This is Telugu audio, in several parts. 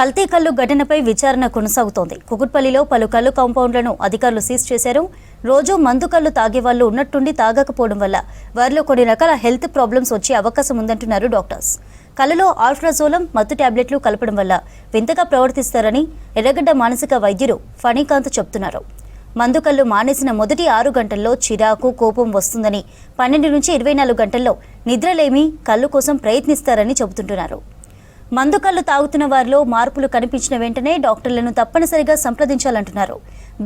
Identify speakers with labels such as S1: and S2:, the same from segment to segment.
S1: కల్తీ కల్లు ఘటనపై విచారణ కొనసాగుతోంది. కుకుట్పల్లిలో పలు కల్లు కాంపౌండ్లను అధికారులు సీజ్ చేశారు. రోజు మందు కళ్ళు తాగే వాళ్ళు ఉన్నట్టుండి తాగకపోవడం వల్ల వారిలో కొన్ని రకాల హెల్త్ ప్రాబ్లమ్స్ వచ్చే అవకాశం ఉందంటున్నారు డాక్టర్స్. కళ్ళలో ఆల్ట్రాజోలం మత్తు టాబ్లెట్లు కలపడం వల్ల వింతగా ప్రవర్తిస్తారని ఎర్రగడ్డ మానసిక వైద్యులు ఫణికాంత్ చెప్తున్నారు. మందు కళ్ళు మానేసిన మొదటి ఆరు గంటల్లో చిరాకు కోపం వస్తుందని పన్నెండు నుంచి ఇరవై నాలుగు గంటల్లో నిద్రలేమి కళ్ళు కోసం ప్రయత్నిస్తారని చెబుతుంటున్నారు. మందు కళ్ళు తాగుతున్న వారిలో మార్పులు కనిపించిన వెంటనే డాక్టర్లను తప్పనిసరిగా సంప్రదించాలంటున్నారు.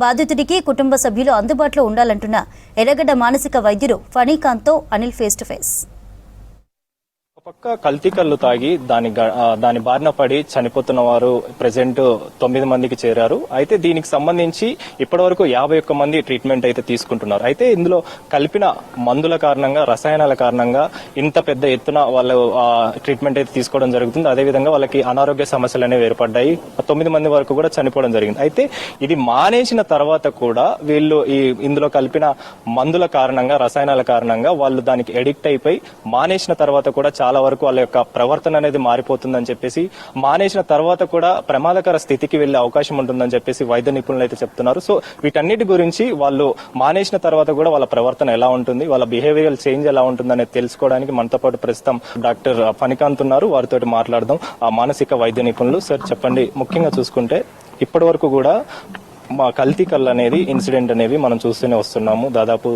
S1: బాధితుడికి కుటుంబ సభ్యులు అందుబాటులో ఉండాలంటున్న ఎర్రగడ్డ మానసిక వైద్యుడు ఫణీకాంత్తో అనిల్ ఫేస్ టు ఫేస్
S2: పక్క కల్తీ కళ్ళు తాగి దాని దాని బారిన పడి చనిపోతున్న వారు ప్రెసెంట్ తొమ్మిది మందికి చేరారు. అయితే దీనికి సంబంధించి ఇప్పటివరకు యాభై ఒక్క మంది ట్రీట్మెంట్ అయితే తీసుకుంటున్నారు. అయితే ఇందులో కలిపిన మందుల కారణంగా రసాయనాల కారణంగా ఇంత పెద్ద ఎత్తున వాళ్ళు ట్రీట్మెంట్ అయితే తీసుకోవడం జరుగుతుంది. అదేవిధంగా వాళ్ళకి అనారోగ్య సమస్యలు అనేవి ఏర్పడ్డాయి. తొమ్మిది మంది వరకు కూడా చనిపోవడం జరిగింది. అయితే ఇది మానేసిన తర్వాత కూడా వీళ్ళు ఈ ఇందులో కలిపిన మందుల కారణంగా రసాయనాల కారణంగా వాళ్ళు దానికి ఎడిక్ట్ అయిపోయి మానేసిన తర్వాత కూడా చాలా వరకు వాళ్ళ యొక్క ప్రవర్తన అనేది మారిపోతుందని చెప్పేసి మానేసిన తర్వాత కూడా ప్రమాదకర స్థితికి వెళ్ళే అవకాశం ఉంటుందని చెప్పేసి వైద్య నిపుణులు అయితే చెప్తున్నారు. సో వీటన్నిటి గురించి వాళ్ళు మానేసిన తర్వాత కూడా వాళ్ళ ప్రవర్తన ఎలా ఉంటుంది వాళ్ళ బిహేవియర్ చేంజ్ ఎలా ఉంటుంది అనేది తెలుసుకోవడానికి మనతో పాటు ప్రస్తుతం డాక్టర్ ఫణికాంత్ ఉన్నారు. వారితో మాట్లాడదాం. ఆ మానసిక వైద్య నిపుణులు. సార్ చెప్పండి. ముఖ్యంగా చూసుకుంటే ఇప్పటి వరకు కూడా మా కల్తీ కళ్ళు అనేది ఇన్సిడెంట్ అనేవి మనం చూస్తూనే వస్తున్నాము. దాదాపు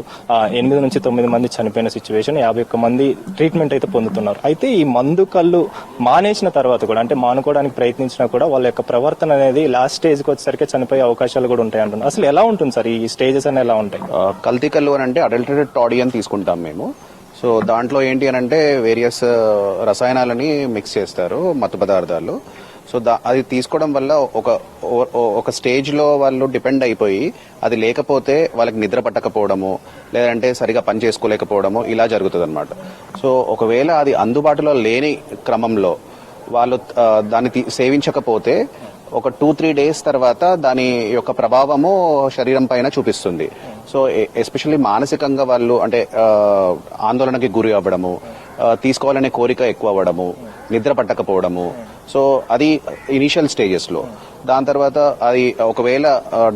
S2: ఎనిమిది నుంచి తొమ్మిది మంది చనిపోయిన సిచ్యువేషన్ యాభై ఒక్క మంది ట్రీట్మెంట్ అయితే పొందుతున్నారు. అయితే ఈ మందు కళ్ళు మానేసిన తర్వాత కూడా అంటే మానుకోవడానికి ప్రయత్నించినా కూడా వాళ్ళ యొక్క ప్రవర్తన అనేది లాస్ట్ స్టేజ్కి వచ్చేసరికి చనిపోయే అవకాశాలు కూడా ఉంటాయి అంటున్నారు. అసలు ఎలా ఉంటుంది సార్ ఈ స్టేజెస్ అనేవి ఎలా ఉంటాయి?
S3: కల్తీ కళ్ళు అని అంటే అడల్టరేటెడ్ టాడీ అని తీసుకుంటాం మేము. సో దాంట్లో ఏంటి అని అంటే వేరియస్ రసాయనాలని మిక్స్ చేస్తారు మత్తు పదార్థాలు. సో దా అది తీసుకోవడం వల్ల ఒక ఒక స్టేజ్లో వాళ్ళు డిపెండ్ అయిపోయి అది లేకపోతే వాళ్ళకి నిద్ర పట్టకపోవడము లేదంటే సరిగా పని చేసుకోలేకపోవడము ఇలా జరుగుతుంది అనమాట సో ఒకవేళ అది అందుబాటులో లేని క్రమంలో వాళ్ళు దాన్ని తీ- సేవించకపోతే ఒక టూ త్రీ డేస్ తర్వాత దాని యొక్క ప్రభావము శరీరం పైన చూపిస్తుంది. సో ఎస్పెషల్లీ మానసికంగా వాళ్ళు అంటే ఆందోళనకి గురి అవ్వడము తీసుకోవాలనే కోరిక ఎక్కువ అవ్వడము నిద్ర పట్టకపోవడము. సో అది ఇనిషియల్ స్టేజెస్లో. దాని తర్వాత అది ఒకవేళ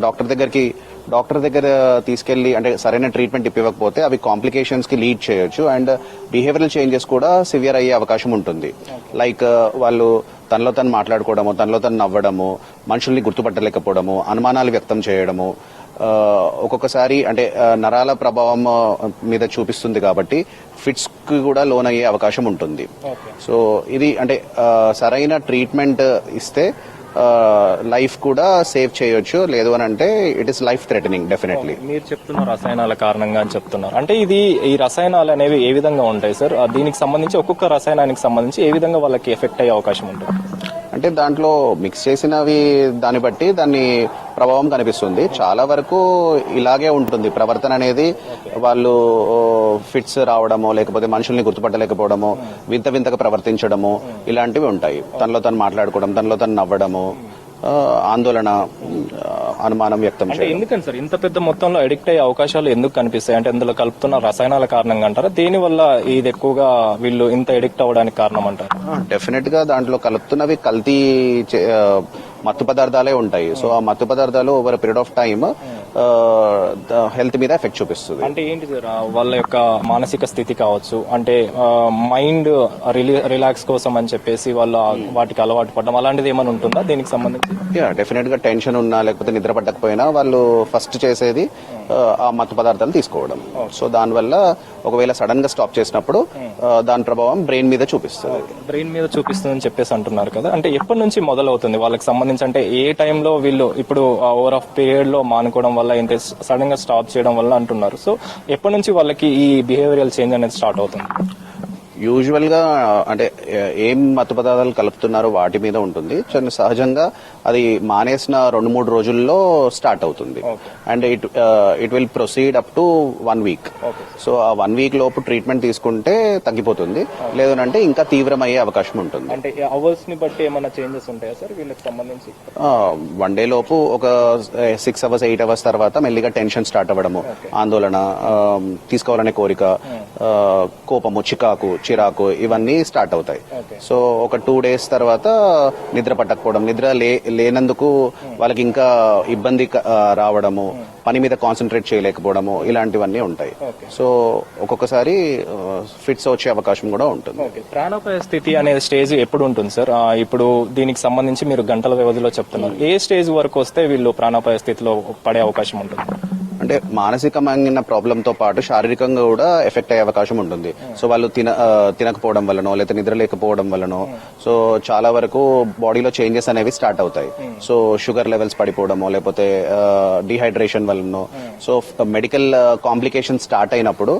S3: డాక్టర్ దగ్గరికి డాక్టర్ దగ్గర తీసుకెళ్ళి అంటే సరైన ట్రీట్మెంట్ ఇవ్వకపోతే అవి కాంప్లికేషన్స్కి లీడ్ చేయొచ్చు. అండ్ బిహేవియరల్ చేంజెస్ కూడా సివియర్ అయ్యే అవకాశం ఉంటుంది. లైక్ వాళ్ళు తనలో తను మాట్లాడుకోవడము తనలో తను నవ్వడము మనుషుల్ని గుర్తుపట్టలేకపోవడము అనుమానాలు వ్యక్తం చేయడము ఒక్కొక్కసారి అంటే నరాల ప్రభావం మీద చూపిస్తుంది కాబట్టి ఫిట్స్కి కూడా లోన్ అయ్యే అవకాశం ఉంటుంది. సో ఇది అంటే సరైన ట్రీట్మెంట్ ఇస్తే లైఫ్ కూడా సేవ్ చేయొచ్చు. లేదు అని అంటే it is life threatening definitely
S2: మీరు చెప్తున్న రసాయనాల కారణంగా అని చెప్తున్నారు. అంటే ఇది ఈ రసాయనాలు అనేవి ఏ విధంగా ఉంటాయి సార్? దీనికి సంబంధించి ఒక్కొక్క రసాయనానికి సంబంధించి ఏ విధంగా వాళ్ళకి ఎఫెక్ట్ అయ్యే అవకాశం ఉంటుంది?
S3: అంటే దాంట్లో మిక్స్ చేసినవి దాన్ని బట్టి దాన్ని ప్రభావం కనిపిస్తుంది. చాలా వరకు ఇలాగే ఉంటుంది. ప్రవర్తన అనేది వాళ్ళు ఫిట్స్ రావడము లేకపోతే మనుషుల్ని గుర్తుపట్టలేకపోవడము వింత వింతగా ప్రవర్తించడము ఇలాంటివి ఉంటాయి. తనలో తను మాట్లాడుకోవడం తనలో తను నవ్వడము ఆందోళన అనుమానం వ్యక్తం చేయడం.
S2: ఎందుకని సార్? ఇంత పెద్ద మొత్తంలో అడిక్ట్ అయ్యే అవకాశాలు ఎందుకు కనిపిస్తాయి? అంటే ఇందులో కలుపుతున్న రసాయనాల కారణంగా అంటారా? దేని వల్ల ఇది ఎక్కువగా వీళ్ళు ఇంత అడిక్ట్ అవ్వడానికి కారణం అంటారు?
S3: డెఫినెట్గా దాంట్లో కలుపుతున్నవి కల్తీ మత్తు పదార్థాలే ఉంటాయి. సో ఆ మత్తు పదార్థాలు over period of time health మీద ఎఫెక్ట్ చూపిస్తుంది.
S2: అంటే ఏంటి సార్ వాళ్ళ యొక్క మానసిక స్థితి కావచ్చు అంటే మైండ్ రిలాక్స్ కోసం అని చెప్పేసి వాళ్ళు ఆ వాటికి అలవాటు పడడం అలాంటిది ఏమైనా ఉంటుందా? దీనికి సంబంధించి?
S3: యా డెఫినెట్గా టెన్షన్ ఉన్నా లేకపోతే నిద్ర పట్టకపోయినా వాళ్ళు ఫస్ట్ చేసేది ఆ, మత్తు పదార్థాలు తీసుకోవడం. సో దానివల్ల ఒకవేళ సడన్గా స్టాప్ చేసినప్పుడు దాని ప్రభావం బ్రెయిన్ మీద చూపిస్తుంది.
S2: బ్రెయిన్ మీద చూపిస్తుందని చెప్పేసి అంటున్నారు కదా. అంటే ఎప్పటి నుంచి మొదలవుతుంది? వాళ్ళకి సంబంధించి అంటే ఏ టైంలో వీళ్ళు ఇప్పుడు ఓవర్ ఆఫ్ పీరియడ్లో మానుకోవడం వల్ల ఇంత సడన్గా స్టాప్ చేయడం వల్ల అంటున్నారు. సో ఎప్పటి నుంచి వాళ్ళకి ఈ బిహేవియరల్ చేంజ్ అనేది స్టార్ట్ అవుతుంది?
S3: యూజువల్గా అంటే ఏ- మత్తు పదార్థాలు కలుపుతున్నారో వాటి మీద ఉంటుంది. సహజంగా అది మానేసిన రెండు మూడు రోజుల్లో స్టార్ట్ అవుతుంది. And it it will proceed up to one week. So ఆ వన్ వీక్ లోపు ట్రీట్మెంట్ తీసుకుంటే తగ్గిపోతుంది. లేదంటే ఇంకా తీవ్రమయ్యే అవకాశం ఉంటుంది.
S2: అంటే అవర్స్ని బట్టి ఏమైనా చేంజెస్ ఉంటాయా సార్? వీళ్ళకి సంబంధించి?
S3: వన్ డే లోపు ఒక సిక్స్ అవర్స్ ఎయిట్ అవర్స్ తర్వాత మెల్లిగా టెన్షన్ స్టార్ట్ అవ్వడము ఆందోళన తీసుకోవాలనే కోరిక కోపము చికాకు చిరాకు ఇవన్నీ స్టార్ట్ అవుతాయి. సో ఒక టూ డేస్ తర్వాత నిద్ర పట్టకపోవడం నిద్ర లే లేనందుకు వాళ్ళకి ఇంకా ఇబ్బంది రావడము పని మీద కాన్సన్ట్రేట్ చేయలేకపోవడము ఇలాంటివన్నీ ఉంటాయి. సో ఒక్కొక్కసారి ఫిట్స్ వచ్చే అవకాశం కూడా ఉంటుంది.
S2: ప్రాణాపాయ స్థితి అనే స్టేజ్ ఎప్పుడు ఉంటుంది సార్ ఇప్పుడు దీనికి సంబంధించి మీరు గంటల వ్యవధిలో చెప్తున్నారు. ఏ స్టేజ్ వరకు వస్తే వీళ్ళు ప్రాణాపాయ స్థితిలో పడే అవకాశం ఉంటుంది?
S3: అంటే మానసికమైన ప్రాబ్లంతో పాటు శారీరకంగా కూడా ఎఫెక్ట్ అయ్యే అవకాశం ఉంటుంది. సో వాళ్ళు తిన తినకపోవడం వల్లనో లేదా నిద్ర లేకపోవడం వల్లనో సో చాలా వరకు బాడీలో చేంజెస్ అనేవి స్టార్ట్ అవుతాయి. సో షుగర్ లెవెల్స్ పడిపోవడమో లేకపోతే డిహైడ్రేషన్ వల్లనో సో మెడికల్ కాంప్లికేషన్ స్టార్ట్ అయినప్పుడు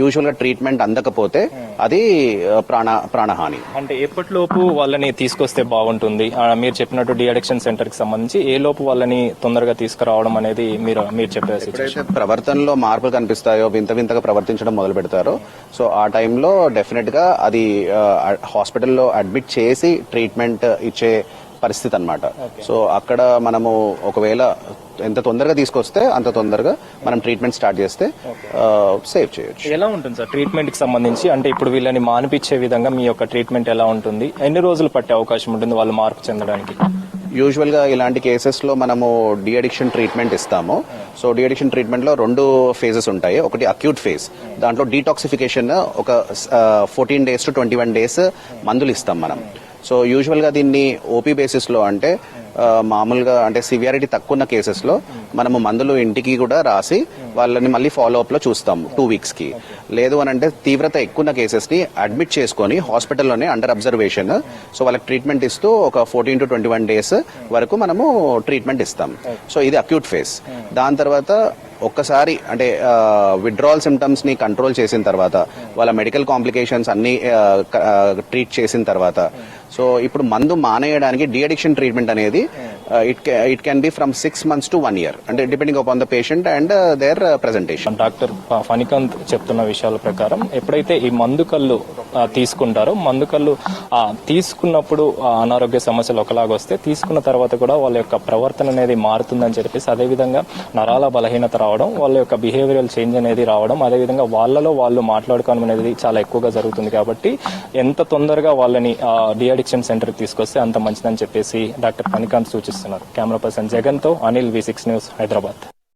S3: యూజువల్గా ట్రీట్మెంట్ అందకపోతే అది ప్రాణ ప్రాణహాని.
S2: అంటే ఎప్పటిలోపు వాళ్ళని తీసుకొస్తే బాగుంటుంది? మీరు చెప్పినట్టు డి అడిక్షన్ సెంటర్కి సంబంధించి ఏ లోపు వాళ్ళని తొందరగా తీసుకురావడం అనేది మీరు మీరు చెప్పే సిచ్యువేషన్
S3: ఎప్పుడైతే ప్రవర్తనలో మార్పులు కనిపిస్తాయో వింత వింతగా ప్రవర్తించడం మొదలు పెడతారో సో ఆ టైంలో డెఫినెట్గా అది హాస్పిటల్లో అడ్మిట్ చేసి ట్రీట్మెంట్ ఇచ్చే పరిస్థితి అన్నమాట. సో అక్కడ మనము ఒకవేళ ఎంత తొందరగా తీసుకొస్తే అంత తొందరగా మనం ట్రీట్మెంట్ స్టార్ట్ చేస్తే సేవ్ చేయొచ్చు.
S2: ఎలా ఉంటుంది సార్ ట్రీట్మెంట్కి సంబంధించి? అంటే ఇప్పుడు వీళ్ళని మానిపించే విధంగా మీ యొక్క ట్రీట్మెంట్ ఎలా ఉంటుంది? ఎన్ని రోజులు పట్టే అవకాశం ఉంటుంది వాళ్ళు మార్పు చెందడానికి?
S3: యూజువల్గా ఇలాంటి కేసెస్లో మనము డి అడిక్షన్ ట్రీట్మెంట్ ఇస్తాము. సో డి అడిక్షన్ రెండు ఫేజెస్ ఉంటాయి. ఒకటి అక్యూట్ ఫేజ్ దాంట్లో డీటాక్సిఫికేషన్ ఒక fourteen days to twenty one days మందులు ఇస్తాం మనం. సో యూజువల్గా దీన్ని ఓపీ బేసిస్లో అంటే మామూలుగా అంటే సివియారిటీ తక్కువ ఉన్న కేసెస్లో మనము మందులు ఇంటికి కూడా రాసి వాళ్ళని మళ్ళీ ఫాలో అప్లో చూస్తాం టూ వీక్స్కి. లేదు అని అంటే తీవ్రత ఎక్కువ ఉన్న కేసెస్ని అడ్మిట్ చేసుకొని హాస్పిటల్లోనే అండర్ అబ్జర్వేషన్ సో వాళ్ళకి ట్రీట్మెంట్ ఇస్తూ ఒక fourteen to twenty one days వరకు మనము ట్రీట్మెంట్ ఇస్తాం. సో ఇది అక్యూట్ ఫేజ్ దాని తర్వాత ఒక్కసారి అంటే విడ్రావల్ సిమ్టమ్స్ని కంట్రోల్ చేసిన తర్వాత వాళ్ళ మెడికల్ కాంప్లికేషన్స్ అన్ని ట్రీట్ చేసిన తర్వాత. సో ఇప్పుడు మందు మానేయడానికి డిఅడిక్షన్ ట్రీట్మెంట్ అనేది it it can be from six months to one year అంటే depending upon the patient and their presentation
S2: doctor Phanikanth చెప్తున్న విషయాల ప్రకారం ఎప్పుడైతే ఈ మందుకల్లు తీసుకుంటారో మందుకల్లు తీసుకున్నప్పుడు అనారోగ్య సమస్యలు ఒకలాగా వస్తే తీసుకున్న తర్వాత కూడా వాళ్ళ యొక్క ప్రవర్తన అనేది మారుతుందని చెప్పేసి అదేవిధంగా నరాల బలహీనత రావడం వాళ్ళ యొక్క బిహేవియరల్ చేంజ్ అనేది రావడం అదేవిధంగా వాళ్ళలో వాళ్ళు మాట్లాడుకోవడం అనేది చాలా ఎక్కువగా జరుగుతుంది కాబట్టి ఎంత తొందరగా వాళ్ళని డి అడిక్షన్ సెంటర్కి తీసుకొస్తే అంత మంచిదని చెప్పేసి డాక్టర్ ఫణికాంత్ ఆలోచిస్తున్నారు కెమెరా పర్సన్ జగన్తో Anil V six News Hyderabad.